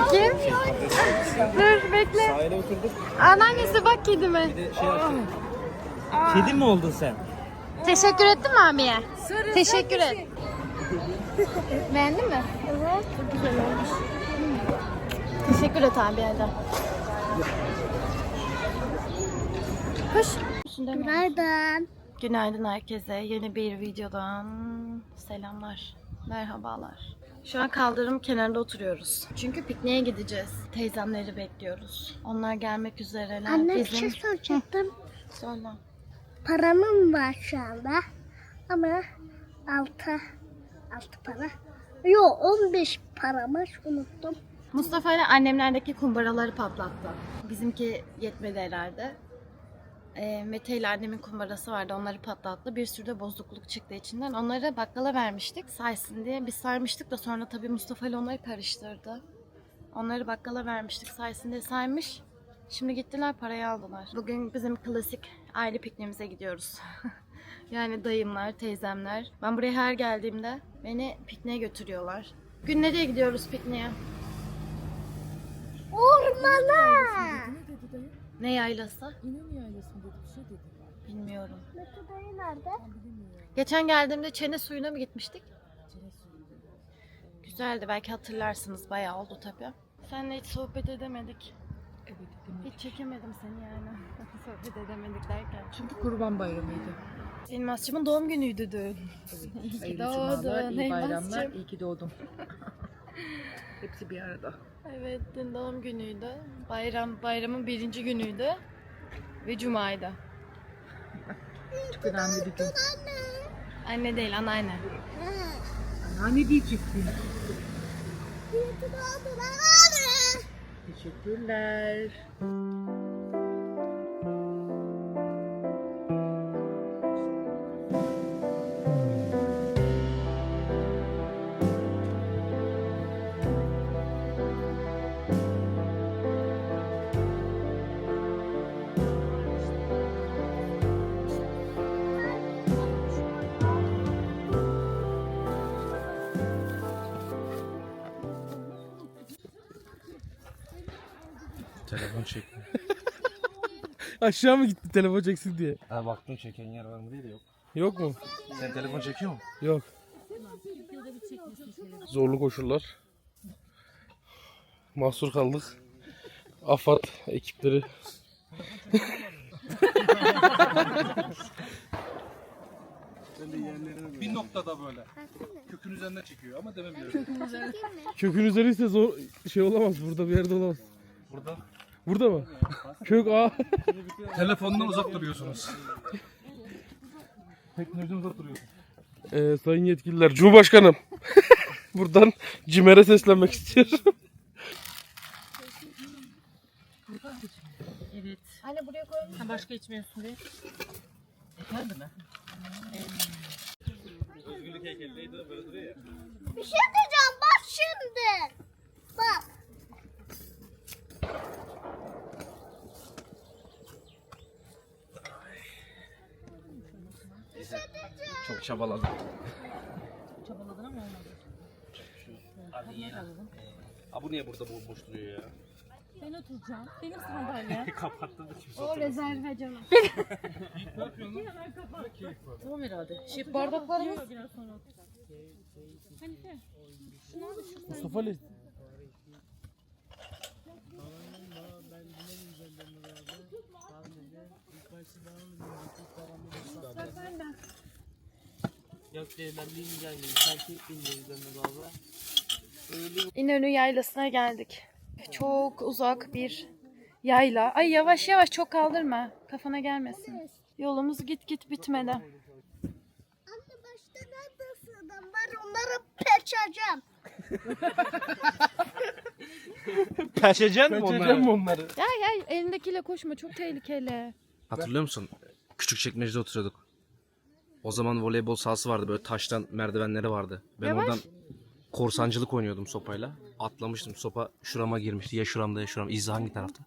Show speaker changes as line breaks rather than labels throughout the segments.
Bakayım. Dur bekle.
Sahile oturduk.
Anneannesi bak kedime.
Bir de şey. Kedi mi oldun sen?
Teşekkür ettin mi abiye? Teşekkür et. Beğendin mi? Evet. Çok güzel olmuş. Teşekkür et abiye de. Hoş.
Günaydın.
Günaydın herkese. Yeni bir videodan selamlar. Merhabalar. Şu an kaldırım kenarında oturuyoruz. Çünkü pikniğe gideceğiz. Teyzemleri bekliyoruz. Onlar gelmek üzereler.
Anne bir şey soracaktım.
Söyle.
Paramın var şu anda. Ama altı, altı para. Yok 15 paramış unuttum.
Mustafa ile annemlerdeki kumbaraları patlattı. Bizimki yetmedi herhalde. E, Mete ile annemin kumbarası vardı. Onları patlattı. Bir sürü de bozukluk çıktı içinden. Onları bakkala vermiştik saysın diye. Biz saymıştık da sonra tabii Mustafa ile onları karıştırdı. Onları bakkala vermiştik saysın diye saymış. Şimdi gittiler parayı aldılar. Bugün bizim klasik aile pikniğimize gidiyoruz. yani dayımlar, teyzemler. Ben buraya her geldiğimde beni pikniğe götürüyorlar. Gün nereye gidiyoruz pikniğe?
Ormana.
Ne yaylası?
İnan yaylasın dedi bir şey dedi.
Bilmiyorum.
Mete dayı nerede?
Geçen geldiğimde çene suyuna mı gitmiştik?
Çene suyu dedi.
Güzeldi belki hatırlarsınız bayağı oldu tabii. Seninle hiç sohbet edemedik.
Evet demek.
Hiç çekemedim seni yani. sohbet edemedik derken.
Çünkü kurban bayramıydı.
Elmasçımın doğum günüydü dün.
Evet.
İyi ki doğdun,
iyi bayramlar, iyi ki doğdum. Hepsi bir arada.
Evet dün doğum günüydü. Bayram bayramın birinci günüydü. Ve cumaydı.
Çok önemli bir gün.
Anne değil anneanne.
Anneanne diyecektin. Teşekkürler.
Telefon çekmiyor.
Aşağı mı gitti telefon çeksin diye?
Ha baktım çeken yer var mı diye de yok.
Yok mu?
Sen telefon çekiyor musun?
Yok. Zorlu koşullar. Mahsur kaldık. AFAD ekipleri.
Bir noktada böyle. Kökün üzerine çekiyor ama dememiyorum.
Kökün üzeri ise zor şey olamaz. Burada bir yerde olamaz.
Burada.
Burada mı? Kök A.
Telefondan uzak duruyorsunuz. Teknolojiden uzak duruyorsunuz.
Ee, sayın yetkililer. Cumhurbaşkanım. Buradan CİMER'e seslenmek istiyorum.
Evet.
Anne buraya koy.
Sen başka içmiyorsun diye. Efendim mi?
Bir şey diyeceğim bak şimdi. Bak.
Çok çabaladım.
Çabaladın ama olmadı.
Hadi yiyelim. Ha bu niye burada boş, boş duruyor ya?
Ben oturacağım. Benim sandalye.
Kapattı da kimse
O rezerve canım.
tamam herhalde. Şey bardaklarımız. Biraz sonra oturacağım. Hanife.
Mustafa Ali.
İnönü Yaylası'na geldik. Çok uzak bir yayla. Ay yavaş yavaş çok kaldırma. Kafana gelmesin. Yolumuz git git bitmedi.
Anne başta nerede sığdım var onları peçeceğim.
Peşeceksin mi
Kaçıracağım mı onları?
Gel gel elindekiyle koşma çok tehlikeli.
Hatırlıyor musun? Küçük çekmecede oturuyorduk. O zaman voleybol sahası vardı böyle taştan merdivenleri vardı. Ben
Yavaş.
oradan korsancılık oynuyordum sopayla. Atlamıştım sopa şurama girmişti. Ya şuramda ya şuram. İzle hangi tarafta?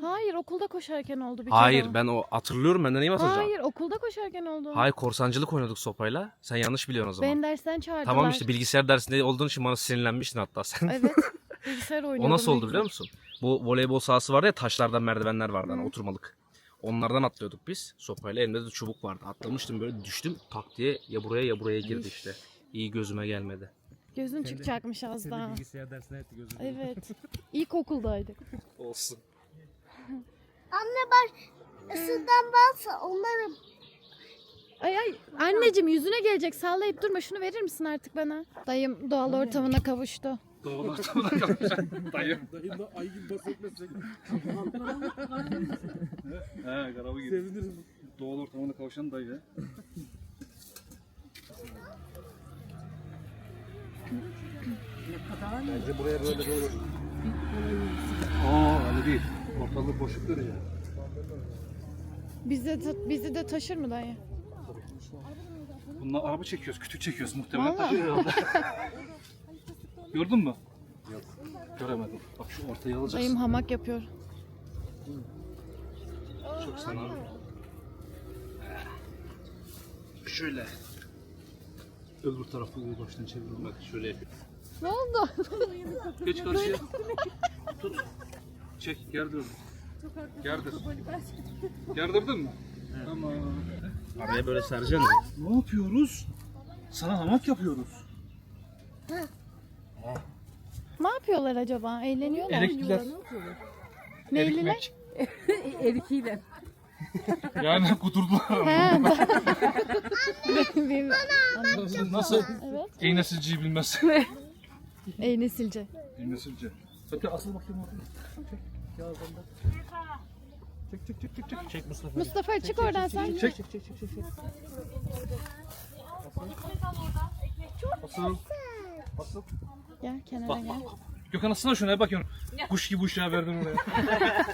Hayır okulda koşarken oldu bir kere.
Hayır
o.
ben o hatırlıyorum benden neyim hatırlayacağım?
Hayır okulda koşarken oldu.
Hayır korsancılık oynuyorduk sopayla. Sen yanlış biliyorsun o zaman.
Ben dersten çağırdılar.
Tamam işte bilgisayar dersinde olduğun için bana sinirlenmiştin hatta sen.
Evet.
Bilgisayar
O
oynuyordum.
nasıl oldu biliyor musun? Bu voleybol sahası vardı ya taşlardan merdivenler vardı hani oturmalık. Onlardan atlıyorduk biz. Sopayla elimde de çubuk vardı. Atlamıştım böyle düştüm tak diye ya buraya ya buraya girdi işte. İyi gözüme gelmedi.
Gözün çıkacakmış az daha.
Bilgisayar dersine etti gözüm.
Evet. İlkokuldaydık.
Olsun.
Anne bak ısıdan varsa onları
Ay ay anneciğim yüzüne gelecek sallayıp durma şunu verir misin artık bana? Dayım doğal ortamına kavuştu.
Doğal ortamına kalmış. Dayı.
Dayım da ay gibi bahsetmezsek
He garabı gibi.
sevinirim.
Doğal ortamına kavuşan dayı. Bence buraya böyle böyle. Aa öyle değil. Ortalık boşluk ya.
Bizi de, bizi de taşır mı dayı?
Bununla araba çekiyoruz, kütük çekiyoruz muhtemelen.
Vallahi.
taşıyor herhalde. Gördün mü? Yok. Göremedim. Bak şu ortaya alacaksın.
Dayım hamak yapıyor.
Çok sana. Şöyle. Öbür tarafı baştan çevirin. Bak şöyle yapayım.
Ne oldu?
Geç karşıya. Tut. Çek, gerdir. Gerdir. Gerdirdin mi? Tamam.
Araya böyle sereceğim
Ne yapıyoruz? Sana hamak yapıyoruz.
Ne yapıyorlar acaba? Eğleniyorlar.
Elektrikler.
Neyliler?
Erikiyle.
Yani kudurdular.
He. Benim-
Nasıl? Nasıl?
evet.
İğnesilciyi bilmez.
Ey nesilce.
İğnesilci. Zaten asıl bakayım orada. Çek. Gel oradan. Çek çek çek çek çek. Çek Mustafa.
Mustafa çık oradan sen.
Çek çek çek çek çek. çek. Asıl. Asıl.
Gel kenara
Bak
gel.
bak. Gökhan aslında şuna bakıyorum. Kuş gibi uşağı verdin oraya.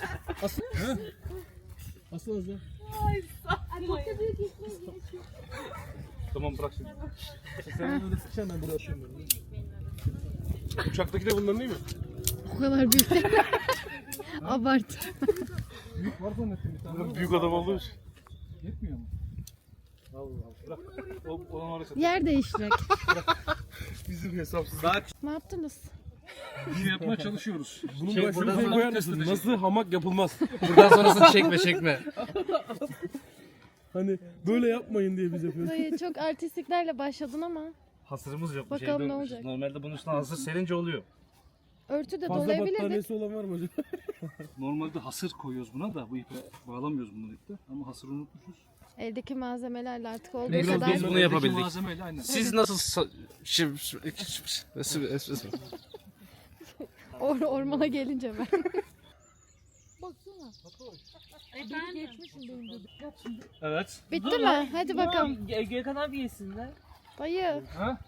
Asıl.
Asıl az ya.
Tamam bırak şimdi.
Sen böyle sıkışan ben buraya açıyorum ben. Uçaktaki de bunların değil mi?
O kadar büyük değil. Abart.
Büyük var zannettim bir tane.
Büyük adam olduğu için.
Yetmiyor mu? Allah Allah.
Yer değiştirek.
Bizim hesapsız.
ne yaptınız?
Bir şey yapmaya çalışıyoruz.
Bunun
Şey,
başını
buradan
koyar mısın? Nasıl hamak yapılmaz?
Buradan sonrasını çekme çekme.
Hani böyle yapmayın diye biz yapıyoruz.
Dayı çok artistliklerle başladın ama
Hasırımız yok.
Bakalım
şey
ne olacak.
Normalde bunun üstüne hasır serince oluyor.
örtü de
Fazla
dolayabilirdik.
battaniyesi olan var mı acaba?
Normalde hasır koyuyoruz buna da bu ipi bağlamıyoruz bunu iple. Ama hasırı unutmuşuz.
Eldeki malzemelerle artık olduğu
Biraz
kadar
biz bunu yapabildik.
Malzemeyle aynen.
Siz nasıl sa-
or ormana gelince ben.
Evet.
Bitti mi? Hadi bakalım.
Gökhan abi yesin de.
Dayı.
Ha?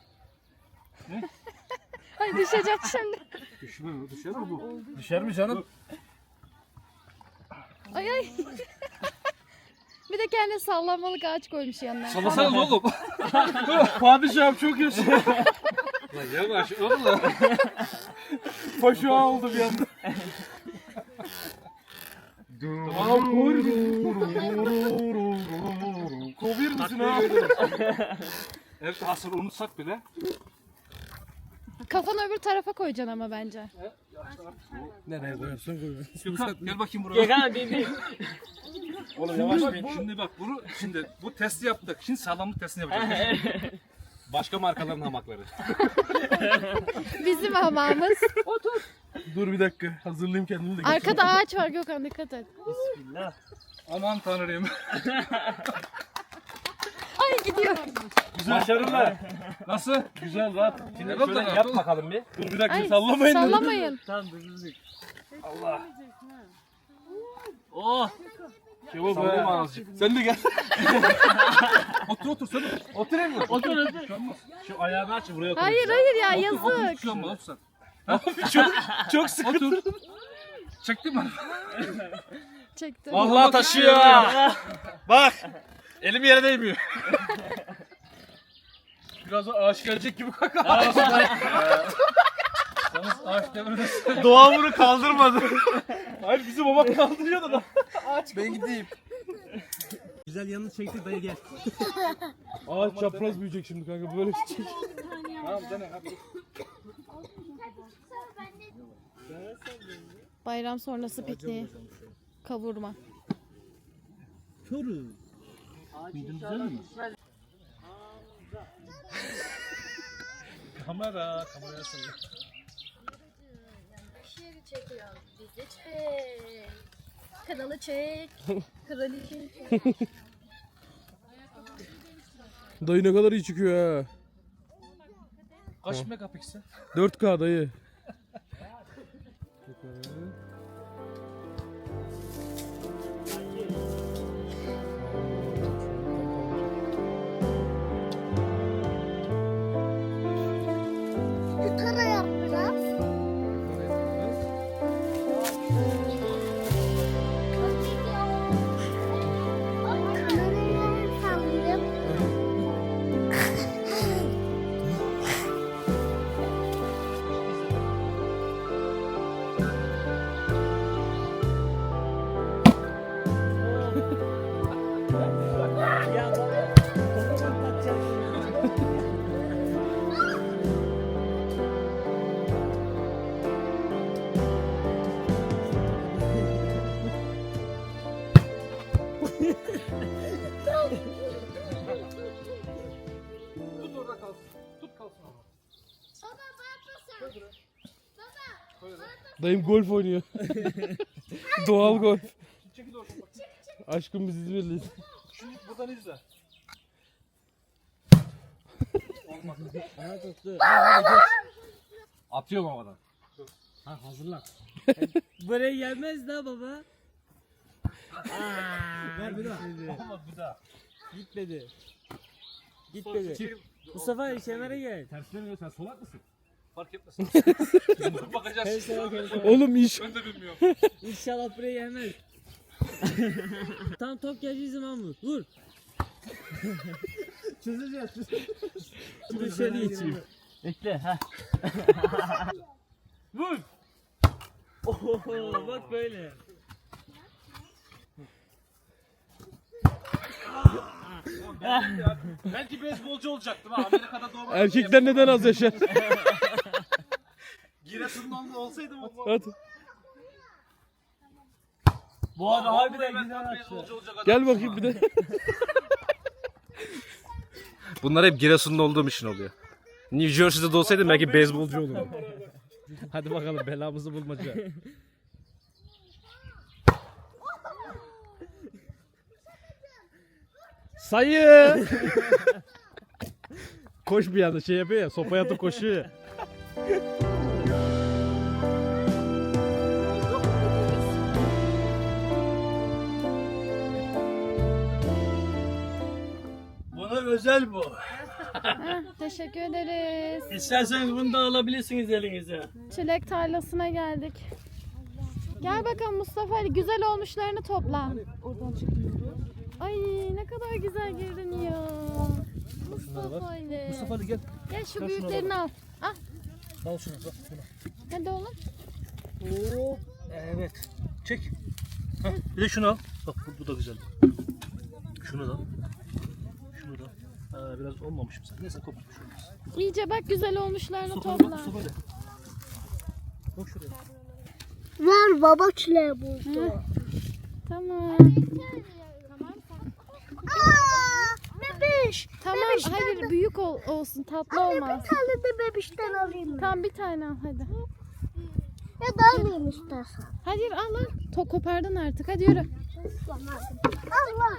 Ay düşecek şimdi.
Düşme mi? Düşer mi bu?
Düşer mi canım?
Ay ay. bir de kendine sallanmalık ağaç koymuş yanına.
Sallasanız oğlum. Padişahım çok yaşa. Lan yavaş oğlum.
Paşa oldu bir anda. Kovir misin ha?
Evet hasırı unutsak bile.
Kafanı öbür tarafa koyacaksın ama bence.
Nereye koyarsan koy.
Gökhan gel bakayım buraya.
Gökhan abi bir.
Oğlum yavaş bak, Şimdi bak bunu şimdi bu testi yaptık. Şimdi sağlamlık testini yapacağız.
Başka markaların hamakları.
Bizim hamamız.
Dur bir dakika. Hazırlayayım kendimi de.
Arkada ağaç var Gökhan dikkat et.
Bismillah.
Aman tanrım.
Ay gidiyor.
Başarılı.
Nasıl?
Güzel rahat. Şimdi şöyle yap
ol.
bakalım bir.
Dur bir dakika
Ay
sallamayın.
sallamayın.
Tamam durdurduk. Allah. Oh.
Kemal
Sallayayım azıcık.
Sen de gel.
Otur otur sen otur.
Oturayım mı?
Otur otur.
Şu ayağını aç buraya koy.
Hayır hayır ya
Otur otur.
yazık.
Hiç şey olmaz, otur sen.
çok çok sıkı.
Otur. Çektin mi?
Çektim.
Vallahi taşıyor. Bak. Elim yere değmiyor.
Biraz da ağaç gelecek gibi kaka.
Yalnız ağaç devrede
Doğa bunu kaldırmadı.
Hayır bizim baba kaldırıyor da. ben gideyim.
Güzel yanını çekti dayı gel.
Ağaç çapraz büyüyecek şimdi kanka böyle çek.
Tamam dene hadi.
Bayram sonrası pikniği. Kavurma.
Körü. Midin güzel mi? kamera, kameraya salla.
Şiiri çekiyor. Bizi çek. Kanalı çek. Kraliçeyi çek.
Dayı ne kadar iyi çıkıyor ha.
Kaç megapiksel?
4K dayı. Dayım golf oynuyor. Doğal golf.
Çekil oradan bak.
Aşkım biz İzmirliyiz.
Şunu buradan izle. Atıyorum havadan.
Ha hazırlan. Buraya gelmez daha baba. Ver bir daha.
Olmaz bir daha.
Gitmedi. Gitmedi. Mustafa kenara gel.
Ters dönüyor sen solak mısın? Fark etmez. Bakacağız.
Oğlum iş.
Ben de bilmiyorum.
İnşallah buraya gelmez. Tam top geleceği zaman vur. Vur.
Çözeceğiz.
Dışarı geçeyim. Bekle ha. Vur. Oho bak böyle.
Belki beyzbolcu olacaktım ha. Amerika'da doğmadım.
Erkekler neden az yaşar?
Giresun'dan da olsaydım o
Hadi.
Bu arada harbiden güzel
adam.
Gel bakayım bir de.
Bunlar hep Giresun'da olduğum için oluyor. New Jersey'de de olsaydım belki beyzbolcu olurdum.
Hadi bakalım belamızı bulmaca. Sayı. Koş bir anda şey yapıyor ya sopaya atıp koşuyor ya.
Bana özel bu.
Teşekkür ederiz.
İsterseniz bunu da alabilirsiniz elinize.
Çilek tarlasına geldik. Gel bakalım Mustafa Ali güzel olmuşlarını topla. Ay ne kadar güzel görünüyor. Mustafa Ali.
Mustafa hadi gel.
Gel şu büyüklerini al. Al
Al şunu. Bak şunu.
hadi oğlum.
Oo. Evet. Çek. Hah, bir de şunu al. Bak bu, bu da güzel. Şunu da. Şunu da. Ha, biraz olmamışım sen. Neyse kopmuş.
İyice bak güzel olmuşlarını
Mustafa
topla.
bak Mustafa hadi. Bak şuraya.
Ver baba çileği buldu.
Tamam.
Aa, bebiş.
Tamam hayır büyük ol, olsun tatlı
Anne
olmaz.
bir tane de bebişten alayım ben.
Tamam bir tane al hadi.
Ya da alayım istersen.
Hayır al al. To kopardın artık hadi yürü.
Allah. Ama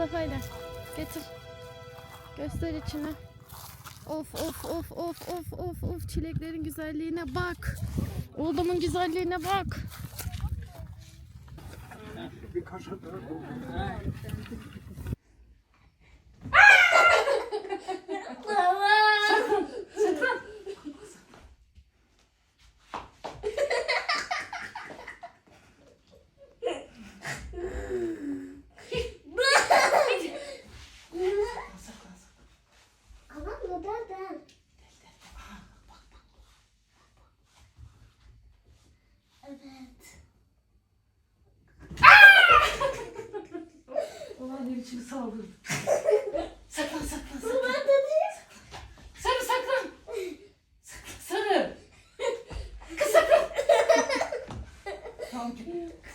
Mustafa ile. Getir. Göster içine. Of of of of of of of çileklerin güzelliğine bak. Oğlumun güzelliğine bak.
Ama neden? Evet.
Ulan ne biçim saldırdı. saklan saklan saklan.
Ben de değil.
Sarı saklan. Saklan sarı. Kız saklan. tamam ki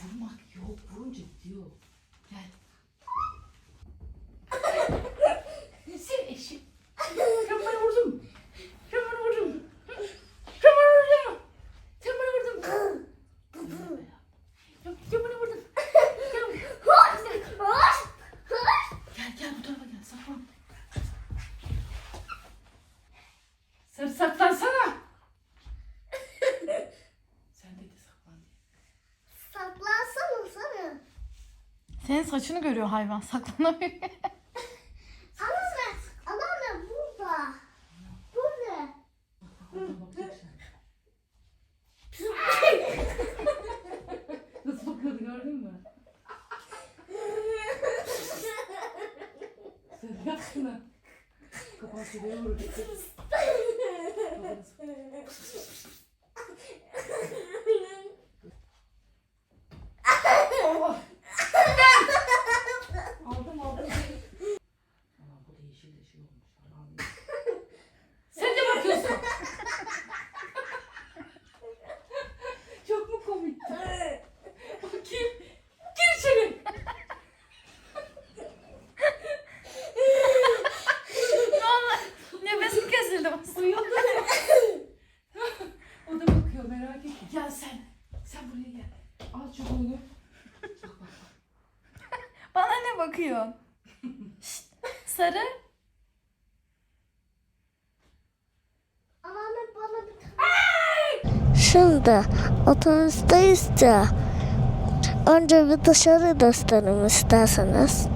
vurmak yok. Vurunca diyor. Gel. Sen eşim. Sen bana vurdun. Sen bana vurdun. Sen bana vurdun. Sen bana vurdun. Sen sen bana vurdun.
Hoş! Hoş! Hoş!
Gel gel bu tarafa gel saklan. Sarı saklansana. Sen dedi saklan diye.
Saklansana sana.
Senin saçını görüyor hayvan saklanamıyor.
Sana ne? Anneanne burada. Bu ne?
Oradan bakacak sen. Nasıl bakıyordu gördün mü? Sen yap şunu. Kafanı şuraya vuracak. Aldım aldım. Aman bu da yeşil de şey olmuş. Aman. Sen de bakıyorsun. Çok mu komik? Bakayım. Gir içeri.
Nefesim kesildi.
Uyuyor. o da bakıyor merak etme. Gel sen. Sen buraya gel. Al çubuğunu.
Bana ne bakıyor? Şşt, Sarı.
Anneanne bana bir tane... Şimdi otobüsteyiz ya. Önce bir dışarı gösterim isterseniz.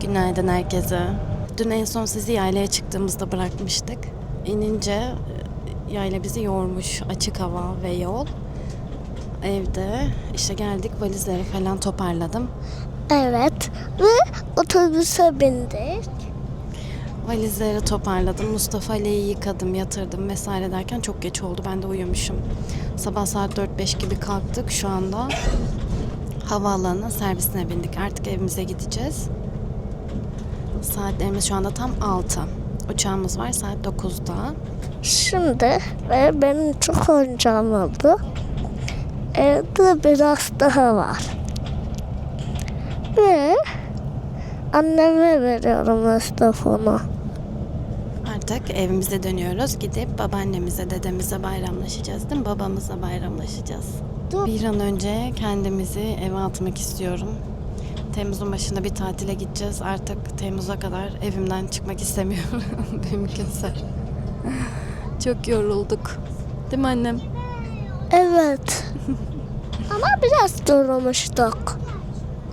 Günaydın herkese. Dün en son sizi yaylaya çıktığımızda bırakmıştık. İnince e, yayla bizi yormuş. Açık hava ve yol. Evde işte geldik valizleri falan toparladım.
Evet ve otobüse bindik.
Valizleri toparladım. Mustafa Ali'yi yıkadım, yatırdım vesaire derken çok geç oldu. Ben de uyumuşum. Sabah saat 4-5 gibi kalktık. Şu anda havaalanına servisine bindik. Artık evimize gideceğiz. Saatlerimiz şu anda tam 6. Uçağımız var saat 9'da.
Şimdi ve benim çok oyuncağım oldu. Evde biraz daha var. Ve anneme veriyorum telefonu.
Artık evimize dönüyoruz. Gidip babaannemize, dedemize bayramlaşacağız değil mi? Babamızla bayramlaşacağız.
Dur.
Bir an önce kendimizi eve atmak istiyorum. Temmuz'un başında bir tatile gideceğiz. Artık Temmuz'a kadar evimden çıkmak istemiyorum. Mümkünse. Çok yorulduk. Değil mi annem?
Evet. Ama biraz durmuştuk.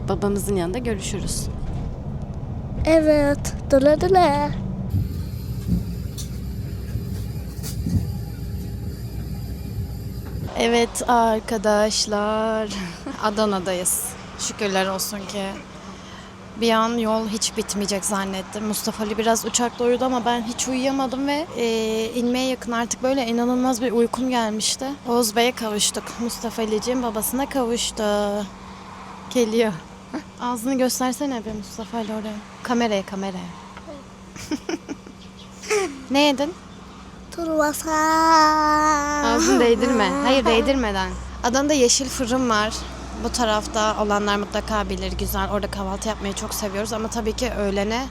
Babamızın yanında görüşürüz.
Evet. Dile dile.
Evet arkadaşlar. Adana'dayız. Şükürler olsun ki. Bir an yol hiç bitmeyecek zannettim. Mustafa Ali biraz uçakta uyudu ama ben hiç uyuyamadım ve e, inmeye yakın artık böyle inanılmaz bir uykum gelmişti. Oğuz Bey'e kavuştuk. Mustafa Ali'ciğim babasına kavuştu. Geliyor. Ağzını göstersene be Mustafa Ali oraya. Kameraya kameraya. ne yedin?
Turvasa.
Ağzını değdirme. Hayır değdirmeden. Adana'da yeşil fırın var. Bu tarafta olanlar mutlaka bilir. Güzel. Orada kahvaltı yapmayı çok seviyoruz. Ama tabii ki öğlene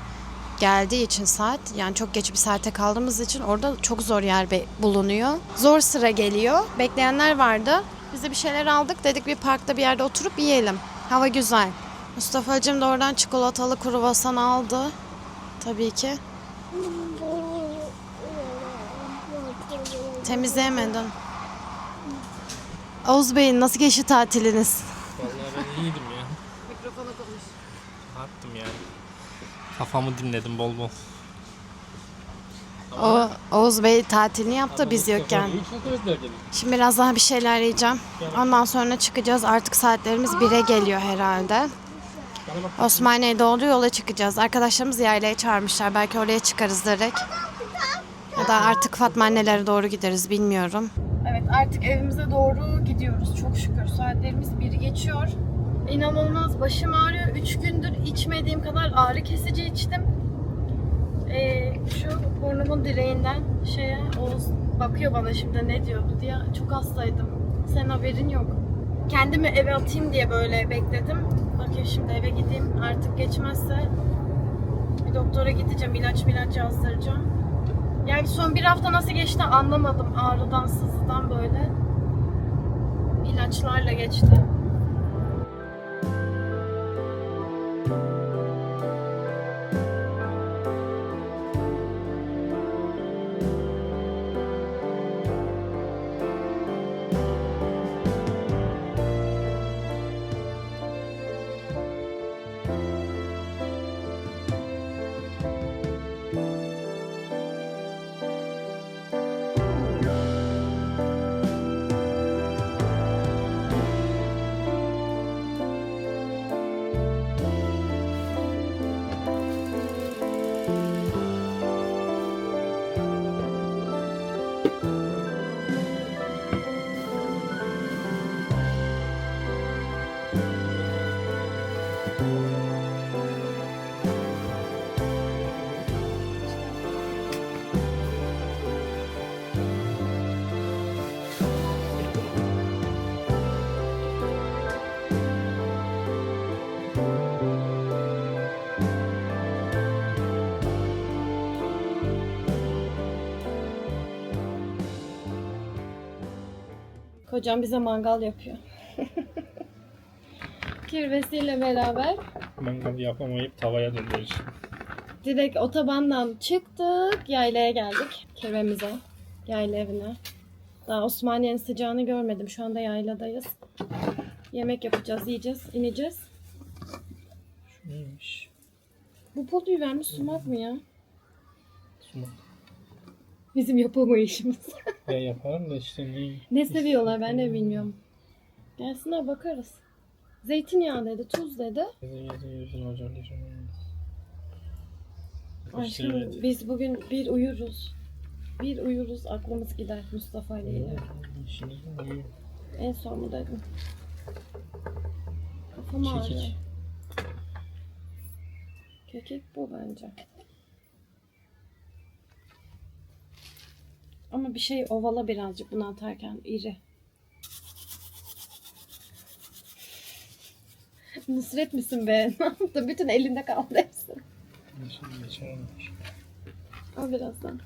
geldiği için saat yani çok geç bir saate kaldığımız için orada çok zor yer bulunuyor. Zor sıra geliyor. Bekleyenler vardı. Biz de bir şeyler aldık. Dedik bir parkta bir yerde oturup yiyelim. Hava güzel. Mustafa'cığım da oradan çikolatalı kruvasan aldı. Tabii ki. Temizleyemedin. Oğuz Bey nasıl geçti tatiliniz?
Vallahi ben iyiydim ya.
Mikrofona konuş.
Attım yani. Kafamı dinledim bol bol.
O, Oğuz Bey tatilini yaptı biz yokken.
Çok özledim.
Şimdi biraz daha bir şeyler yiyeceğim. Ondan sonra çıkacağız. Artık saatlerimiz 1'e geliyor herhalde. Osmaniye'de oldu yola çıkacağız. Arkadaşlarımız yaylaya çağırmışlar. Belki oraya çıkarız direkt. Da artık Fatma annelere doğru gideriz bilmiyorum. Evet artık evimize doğru gidiyoruz. Çok şükür saatlerimiz 1'i geçiyor. İnanılmaz başım ağrıyor. 3 gündür içmediğim kadar ağrı kesici içtim. Ee, şu burnumun direğinden şeye Oğuz bakıyor bana şimdi ne diyordu diye çok hastaydım. Sen haberin yok. Kendimi eve atayım diye böyle bekledim. Bakayım şimdi eve gideyim. Artık geçmezse bir doktora gideceğim. ilaç milaç yazdıracağım. Yani son bir hafta nasıl geçti anlamadım. Ağrıdan, sızıdan böyle. ilaçlarla geçti. Kocam bize mangal yapıyor. Kirvesiyle beraber
Mangal yapamayıp tavaya döndürüyoruz.
direkt otobandan çıktık. Yaylaya geldik. Kirvemize. Yayla evine. Daha Osmaniye'nin sıcağını görmedim. Şu anda yayladayız. Yemek yapacağız, yiyeceğiz, ineceğiz.
Neymiş?
Bu pul biber mi sumak mı ya?
Sumak.
Bizim yapamayışımız.
Ya yaparım da işte ne?
ne seviyorlar ben de bilmiyorum. Gelsinler bakarız. Zeytinyağı dedi, tuz dedi. Aşkım biz bugün bir uyuruz. Bir uyuruz aklımız gider Mustafa ile?
İyi.
En son mu dedim. Kafam ağrıyor.
Kekik
bu bence. Ama bir şey ovala birazcık bunu atarken iri. Nusret misin be? Ne? Bütün elinde kaldı hepsi. Al birazdan.